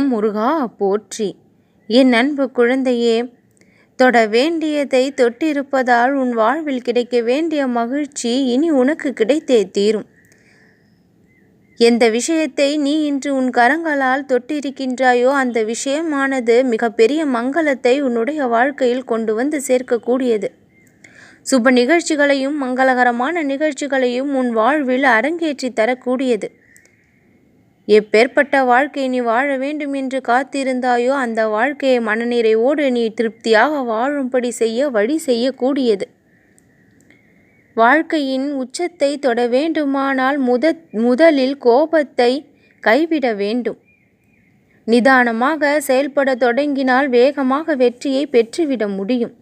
ஓம் முருகா போற்றி. என் அன்பு குழந்தையே தொட வேண்டியதை தொட்டிருப்பதால் உன் வாழ்வில் கிடைக்க வேண்டிய மகிழ்ச்சி இனி உனக்கு கிடைத்தே தீரும். எந்த விஷயத்தை நீ இன்று உன் கரங்களால் தொட்டிருக்கின்றாயோ அந்த விஷயமானது மிகப்பெரிய மங்களத்தை உன்னுடைய வாழ்க்கையில் கொண்டு வந்து சேர்க்கக்கூடியது. சுப நிகழ்ச்சிகளையும் மங்களகரமான நிகழ்ச்சிகளையும் உன் வாழ்வில் அரங்கேற்றி தரக்கூடியது. எப்பேற்பட்ட வாழ்க்கை நீ வாழ வேண்டும் என்று காத்திருந்தாயோ அந்த வாழ்க்கையை மனநிறைவோடு நீ திருப்தியாக வாழும்படி செய்ய வழி செய்யக்கூடியது. வாழ்க்கையின் உச்சத்தை தொட வேண்டுமானால் முத முதலில் கோபத்தை கைவிட வேண்டும். நிதானமாக செயல்பட தொடங்கினால் வேகமாக வெற்றியை பெற்றுவிட முடியும்.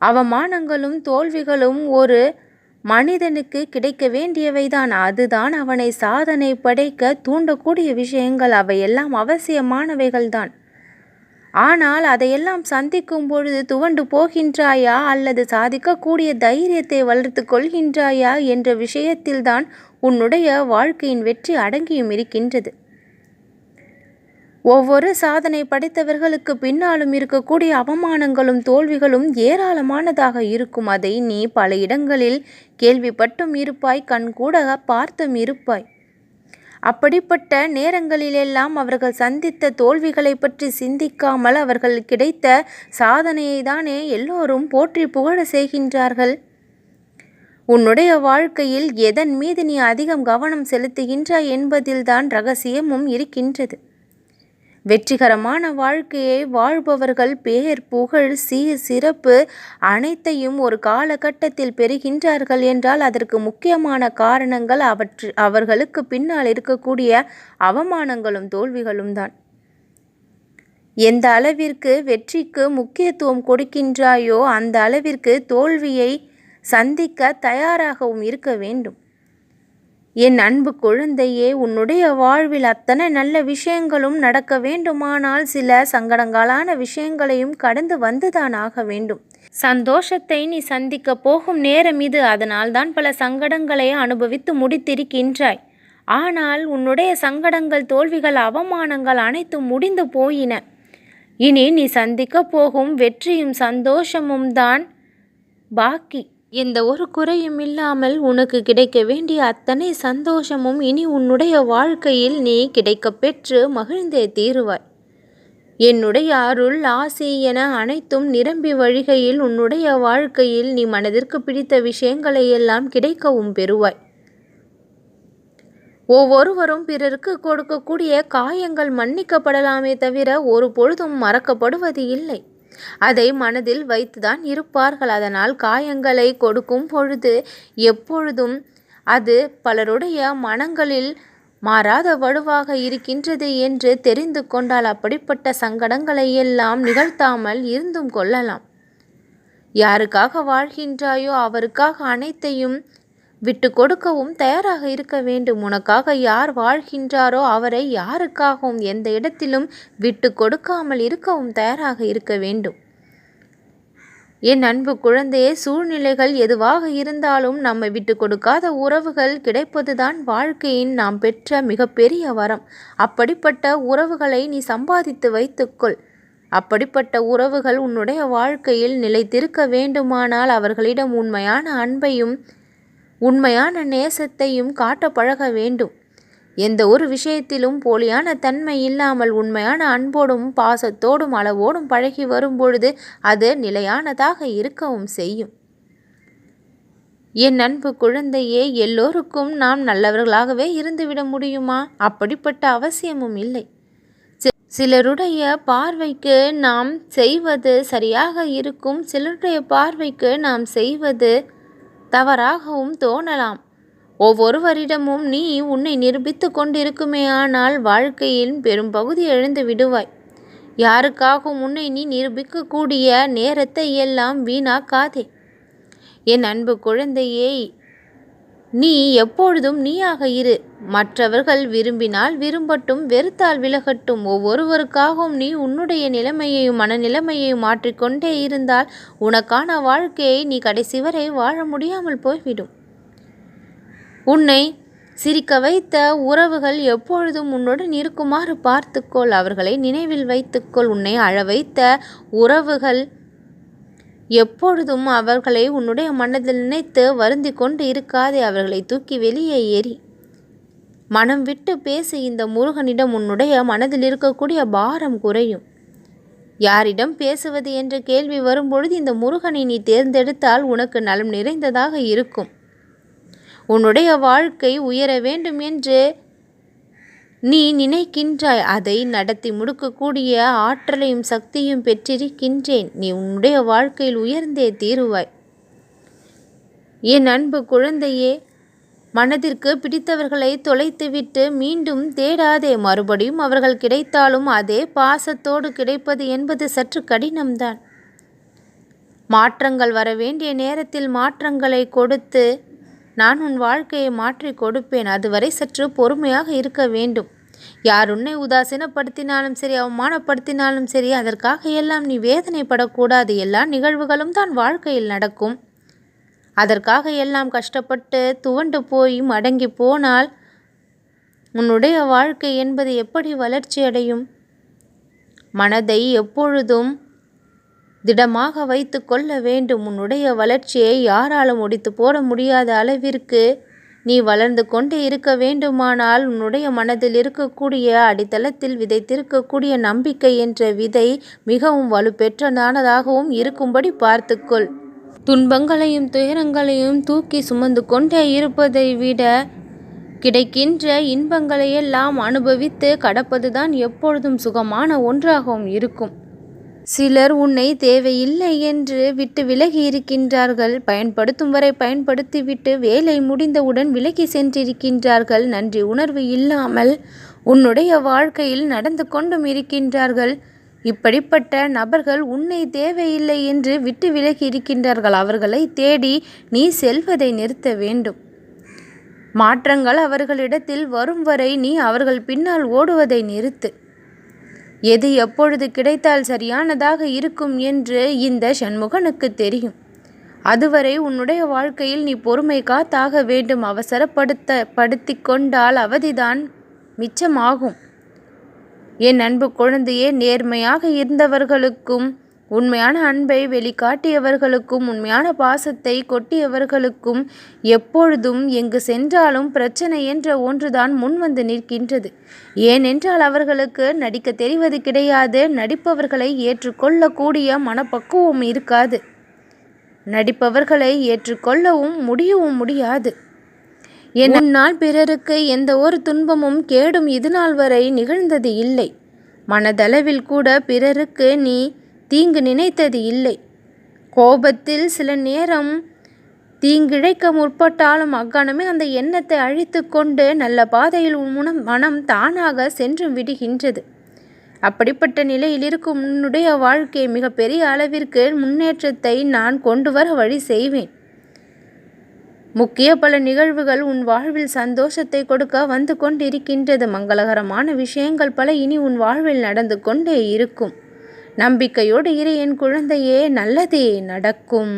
அவமானங்களும் தோல்விகளும் ஒரு மனிதனுக்கு கிடைக்க வேண்டியவைதான். அதுதான் அவனை சாதனை படைக்க தூண்டக்கூடிய விஷயங்கள். அவையெல்லாம் அவசியமானவைகள்தான். ஆனால் அதையெல்லாம் சந்திக்கும் பொழுது துவண்டு போகின்றாயா? அல்லது சாதிக்கக்கூடிய தைரியத்தை வளர்த்து கொள்கின்றாயா? என்ற விஷயத்தில்தான் உன்னுடைய வாழ்க்கையின் வெற்றி அடங்கியும் இருக்கின்றது. ஒவ்வொரு சாதனை படைத்தவர்களுக்கு பின்னாலும் இருக்கக்கூடிய அவமானங்களும் தோல்விகளும் ஏராளமானதாக இருக்கும். அதை நீ பல இடங்களில் கேள்விப்பட்டும் இருப்பாய் கண்கூட பார்த்தும் இருப்பாய். அப்படிப்பட்ட நேரங்களிலெல்லாம் அவர்கள் சந்தித்த தோல்விகளை பற்றி சிந்திக்காமல் அவர்கள் கிடைத்த சாதனையை தானே எல்லோரும் போற்றி புகழ செய்கின்றார்கள். உன்னுடைய வாழ்க்கையில் எதன் மீது நீ அதிகம் கவனம் செலுத்துகின்றாய் என்பதில்தான் ரகசியமும் இருக்கின்றது. வெற்றிகரமான வாழ்க்கையை வாழ்பவர்கள் பேர் புகழ் சீர் சிறப்பு அனைத்தையும் ஒரு காலகட்டத்தில் பெறுகின்றார்கள் என்றால் அதற்கு முக்கியமான காரணங்கள் அவற்று அவர்களுக்கு பின்னால் இருக்கக்கூடிய அவமானங்களும் தோல்விகளும் தான். எந்த அளவிற்கு வெற்றிக்கு முக்கியத்துவம் கொடுக்கின்றாயோ அந்த அளவிற்கு தோல்வியை சந்திக்க தயாராகவும் இருக்க வேண்டும். என் அன்பு குழந்தையே உன்னுடைய வாழ்வில் அத்தனை நல்ல விஷயங்களும் நடக்க வேண்டுமானால் சில சங்கடங்களான விஷயங்களையும் கடந்து வந்துதான் ஆக வேண்டும். சந்தோஷத்தை நீ சந்திக்க போகும் நேரம் இது. அதனால் தான் பல சங்கடங்களை அனுபவித்து முடித்திருக்கின்றாய். ஆனால் உன்னுடைய சங்கடங்கள் தோல்விகள் அவமானங்கள் அனைத்தும் முடிந்து போயின. இனி நீ சந்திக்க போகும் வெற்றியும் சந்தோஷமும் தான் பாக்கி. எந்த ஒரு குறையும் இல்லாமல் உனக்கு கிடைக்க வேண்டிய அத்தனை சந்தோஷமும் இனி உன்னுடைய வாழ்க்கையில் நீ கிடைக்கப் பெற்று மகிழ்ந்தே தீருவாய். என்னுடைய அருள் ஆசை என அனைத்தும் நிரம்பி வழிகையில் உன்னுடைய வாழ்க்கையில் நீ மனதிற்கு பிடித்த விஷயங்களை எல்லாம் கிடைக்கவும் பெறுவாய். ஒவ்வொருவரும் பிறருக்கு கொடுக்கக்கூடிய காயங்கள் மன்னிக்கப்படலாமே தவிர ஒரு பொழுதும் மறக்கப்படுவது இல்லை. அதை மனதில் வைத்துதான் இருப்பார்கள். அதனால் காயங்களை கொடுக்கும் பொழுது எப்பொழுதும் அது பலருடைய மனங்களில் மாறாத வலுவாக இருக்கின்றது என்று தெரிந்து கொண்டால் அப்படிப்பட்ட சங்கடங்களை எல்லாம் நிகழ்த்தாமல் இருந்தும் கொள்ளலாம். யாருக்காக வாழ்கின்றாயோ அவருக்காக அனைத்தையும் விட்டு கொடுக்கவும் தயாராக இருக்க வேண்டும். உனக்காக யார் வாழ்கின்றாரோ அவரை யாருக்காகவும் எந்த இடத்திலும் விட்டு கொடுக்காமல் இருக்கவும் தயாராக இருக்க வேண்டும். என் அன்பு குழந்தையே சூழ்நிலைகள் எதுவாக இருந்தாலும் நம்மை விட்டு கொடுக்காத உறவுகள் கிடைப்பதுதான் வாழ்க்கையின் நாம் பெற்ற மிகப்பெரிய வரம். அப்படிப்பட்ட உறவுகளை நீ சம்பாதித்து வைத்துக்கொள். அப்படிப்பட்ட உறவுகள் உன்னுடைய வாழ்க்கையில் நிலைத்திருக்க வேண்டுமானால் அவர்களிடம் உண்மையான அன்பையும் உண்மையான நேசத்தையும் காட்ட பழக வேண்டும். எந்த ஒரு விஷயத்திலும் போலியான தன்மை இல்லாமல் உண்மையான அன்போடும் பாசத்தோடும் அளவோடும் பழகி வரும்பொழுது அது நிலையானதாக இருக்கவும் செய்யும். என் அன்பு குழந்தையே எல்லோருக்கும் நாம் நல்லவர்களாகவே இருந்துவிட முடியுமா? அப்படிப்பட்ட அவசியமும் இல்லை. சிலருடைய பார்வைக்கு நாம் செய்வது சரியாக இருக்கும் சிலருடைய பார்வைக்கு நாம் செய்வது தவறாகவும் தோணலாம். ஒவ்வொருவரிடமும் நீ உன்னை நிரூபித்து கொண்டிருக்குமேயானால் வாழ்க்கையில் பெரும் பகுதி எழுந்து விடுவாய். யாருக்காகவும் உன்னை நீ நிரூபிக்கக்கூடிய நேரத்தை எல்லாம் வீணாக்காதே. என் அன்பு குழந்தையே நீ எப்பொழுதும் நீயாக இரு. மற்றவர்கள் விரும்பினால் விரும்பட்டும் வெறுத்தால் விலகட்டும். ஒவ்வொருவருக்காகவும் நீ உன்னுடைய நிலைமையையும் மனநிலைமையையும் மாற்றிக்கொண்டே இருந்தால் உனக்கான வாழ்க்கையை நீ கடைசி வரை வாழ முடியாமல் போய்விடும். உன்னை சிரிக்க வைத்த உறவுகள் எப்பொழுதும் உன்னுடன் இருக்குமாறு பார்த்துக்கொள். அவர்களை நினைவில் வைத்துக்கொள். உன்னை அழ வைத்த உறவுகள் எப்பொழுதும் அவர்களை உன்னுடைய மனதில் நினைத்து வருந்தி கொண்டு இருக்காதே. அவர்களை தூக்கி வெளியே ஏறி. மனம் விட்டு பேசி இந்த முருகனிடம் உன்னுடைய மனதில் இருக்கக்கூடிய பாரம் குறையும். யாரிடம் பேசுவது என்ற கேள்வி வரும்பொழுது இந்த முருகனை நீ தேர்ந்தெடுத்தால் உனக்கு நலம் நிறைந்ததாக இருக்கும். உன்னுடைய வாழ்க்கை உயர வேண்டும் என்று நீ நினைக்கின்றாய். அதை நடத்தி முடுக்கக்கூடிய ஆற்றலையும் சக்தியும் பெற்றிருக்கின்றேன். நீ உன்னுடைய வாழ்க்கையில் உயர்ந்தே தீருவாய். என் அன்பு குழந்தையே மனதிற்கு பிடித்தவர்களை தொலைத்துவிட்டு மீண்டும் தேடாதே. மறுபடியும் அவர்கள் கிடைத்தாலும் அதே பாசத்தோடு கிடைப்பது என்பது சற்று கடினம்தான். மாற்றங்கள் வர வேண்டிய நேரத்தில் மாற்றங்களை கொடுத்து நான் உன் வாழ்க்கையை மாற்றி கொடுப்பேன். அதுவரை சற்று பொறுமையாக இருக்க வேண்டும். யார் உன்னை உதாசீனப்படுத்தினாலும் சரி அவமானப்படுத்தினாலும் சரி அதற்காக எல்லாம் நீ வேதனைப்படக்கூடாது. எல்லா நிகழ்வுகளும் தான் வாழ்க்கையில் நடக்கும். அதற்காக எல்லாம் கஷ்டப்பட்டு துவண்டு போய் மடங்கி போனால் உன்னுடைய வாழ்க்கை என்பது எப்படி வளர்ச்சி அடையும்? மனதை எப்பொழுதும் திடமாக வைத்து கொள்ள வேண்டும். உன்னுடைய வளர்ச்சியை யாராலும் முடித்து போட முடியாத அளவிற்கு நீ வளர்ந்து கொண்டே இருக்க வேண்டுமானால் உன்னுடைய மனதில் இருக்கக்கூடிய அடித்தளத்தில் விதைத்திருக்கக்கூடிய நம்பிக்கை என்ற விதை மிகவும் வலுப்பெற்றதானதாகவும் இருக்கும்படி பார்த்துக்கொள். துன்பங்களையும் துயரங்களையும் தூக்கி சுமந்து கொண்டே இருப்பதை விட கிடைக்கின்ற இன்பங்களையெல்லாம் அனுபவித்து கடப்பதுதான் எப்பொழுதும் சுகமான ஒன்றாகவும் இருக்கும். சிலர் உன்னை தேவையில்லை என்று விட்டு விலகி இருக்கின்றார்கள். பயன்படுத்தும் வரை பயன்படுத்திவிட்டு வேலை முடிந்தவுடன் விலகி சென்றிருக்கின்றார்கள். நன்றி உணர்வு இல்லாமல் உன்னுடைய வாழ்க்கையில் நடந்து கொண்டும் இருக்கின்றார்கள். இப்படிப்பட்ட நபர்கள் உன்னை தேவையில்லை என்று விட்டு விலகி இருக்கின்றார்கள். அவர்களை தேடி நீ செல்வதை நிறுத்த வேண்டும். மாற்றங்கள் அவர்களிடத்தில் வரும் வரை நீ அவர்கள் பின்னால் ஓடுவதை நிறுத்து. எது எப்பொழுது கிடைத்தால் சரியானதாக இருக்கும் என்று இந்த சண்முகனுக்கு தெரியும். அதுவரை உன்னுடைய வாழ்க்கையில் நீ பொறுமை காத்தாக வேண்டும். அவசரப்படுத்த படுத்தி கொண்டால் அவதிதான் மிச்சமாகும். என் அன்பு குழந்தையே நேர்மையாக இருந்தவர்களுக்கும் உண்மையான அன்பை வெளிக்காட்டியவர்களுக்கும் உண்மையான பாசத்தை கொட்டியவர்களுக்கும் எப்பொழுதும் எங்கு சென்றாலும் பிரச்சனை என்ற ஒன்றுதான் முன் வந்து நிற்கின்றது. ஏனென்றால் அவர்களுக்கு நடிக்க தெரிவது கிடையாது நடிப்பவர்களை ஏற்றுக்கொள்ளக்கூடிய மனப்பக்குவம் இருக்காது. நடிப்பவர்களை ஏற்றுக்கொள்ளவும் முடியவும் முடியாது. என்னால் பிறருக்கு எந்த ஒரு துன்பமும் கேடும் இதுநாள் வரை நிகழ்ந்தது இல்லை. மனதளவில் கூட பிறருக்கு நீ தீங்கு நினைத்தது இல்லை. கோபத்தில் சில நேரம் தீங்கிழைக்க முற்பட்டாலும் அக்கணமே அந்த எண்ணத்தை அழித்து கொண்டு நல்ல பாதையில் உன் மனம் தானாக சென்று விடுகின்றது. அப்படிப்பட்ட நிலையில் இருக்கும் உன்னுடைய வாழ்க்கை மிகப்பெரிய அளவிற்கு முன்னேற்றத்தை நான் கொண்டு வர வழி செய்வேன். முக்கிய பல நிகழ்வுகள் உன் வாழ்வில் சந்தோஷத்தை கொடுக்க வந்து கொண்டிருக்கின்றது. மங்களகரமான விஷயங்கள் பல இனி உன் வாழ்வில் நடந்து கொண்டே இருக்கும். நம்பிக்கையோடு இரு என் குழந்தையே நல்லதே நடக்கும்.